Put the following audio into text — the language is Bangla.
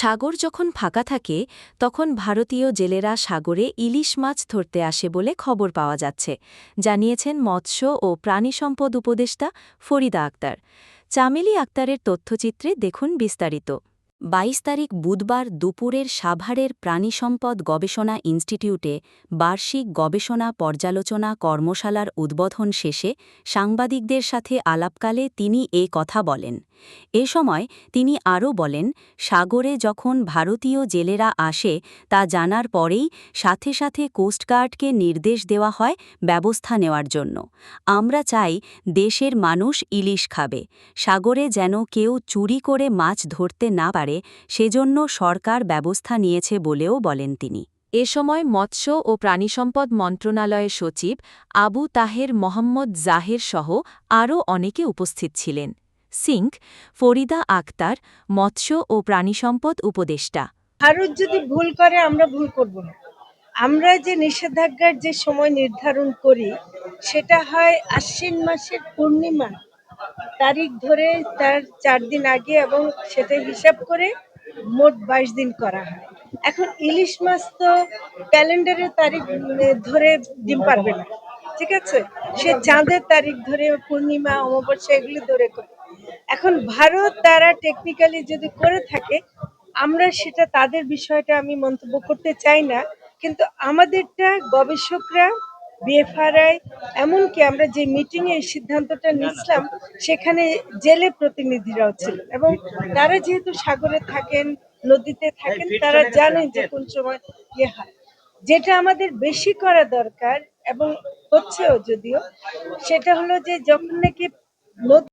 সাগর যখন ফাঁকা থাকে, তখন ভারতীয় জেলেরা সাগরে ইলিশ মাছ ধরতে আসে বলে খবর পাওয়া যাচ্ছে, জানিয়েছেন মৎস্য ও প্রাণিসম্পদ উপদেষ্টা ফরিদা আক্তার। চামেলি আক্তারের তথ্যচিত্রে দেখুন বিস্তারিত। বাইশ তারিখ বুধবার দুপুরের সাভারের প্রাণিসম্পদ গবেষণা ইনস্টিটিউটে বার্ষিক গবেষণা পর্যালোচনা কর্মশালার উদ্বোধন শেষে সাংবাদিকদের সাথে আলাপকালে তিনি এ কথা বলেন। এ সময় তিনি আরও বলেন, সাগরে যখন ভারতীয় জেলেরা আসে, তা জানার পরেই সাথে সাথে কোস্টগার্ডকে নির্দেশ দেওয়া হয় ব্যবস্থা নেওয়ার জন্য। আমরা চাই দেশের মানুষ ইলিশ খাবে। সাগরে যেন কেউ চুরি করে মাছ ধরতে না পারে, সেজন্য সরকার ব্যবস্থা নিয়েছে বলেও বলেন তিনি। এ সময় মৎস্য ও প্রাণিসম্পদ মন্ত্রণালয়ের সচিব আবু তাহের মোহাম্মদ জাহের সহ আরও অনেকে উপস্থিত ছিলেন। সিংক, ফরিদা আক্তার, মৎস্য ও প্রাণিসম্পদ উপদেষ্টা। ভারত যদি ভুল করে, আমরা ভুল করব না। আমরা যে নিষেধাজ্ঞার যে সময় নির্ধারণ করি, সেটা হয় আশ্বিন মাসের পূর্ণিমা তারিখ ধরে তার চার দিন আগে এবং সেটা হিসাব করে মোট বাইশ দিন করা হয়। এখন ইলিশ মাছ তো ক্যালেন্ডারের তারিখ ধরে ডিম পারবে না। ঠিক আছে? সে চাঁদের তারিখ ধরে পূর্ণিমা, অমাবস্যা, এগুলি ধরে করে এখন ভারত তারা টেকনিক্যালি যদি করে থাকে আমরা সেটা তাদের বিষয়টা আমি মন্তব্য করতে চাই না। কিন্তু আমাদেরটা গবেষকরা বিএফআরআই এমনকি আমরা যে মিটিং এই সিদ্ধান্তটা নিচ্ছিলাম সেখানে জেলে প্রতিনিধিরাও ছিলেন এবং তারা যেহেতু সাগরে থাকেন নদীতে থাকেন তারা জানেন যে কোন সময় ইয়ে হয়। যেটা আমাদের বেশি করা দরকার এবং হচ্ছেও যদিও সেটা হলো যে যখন নাকি নদী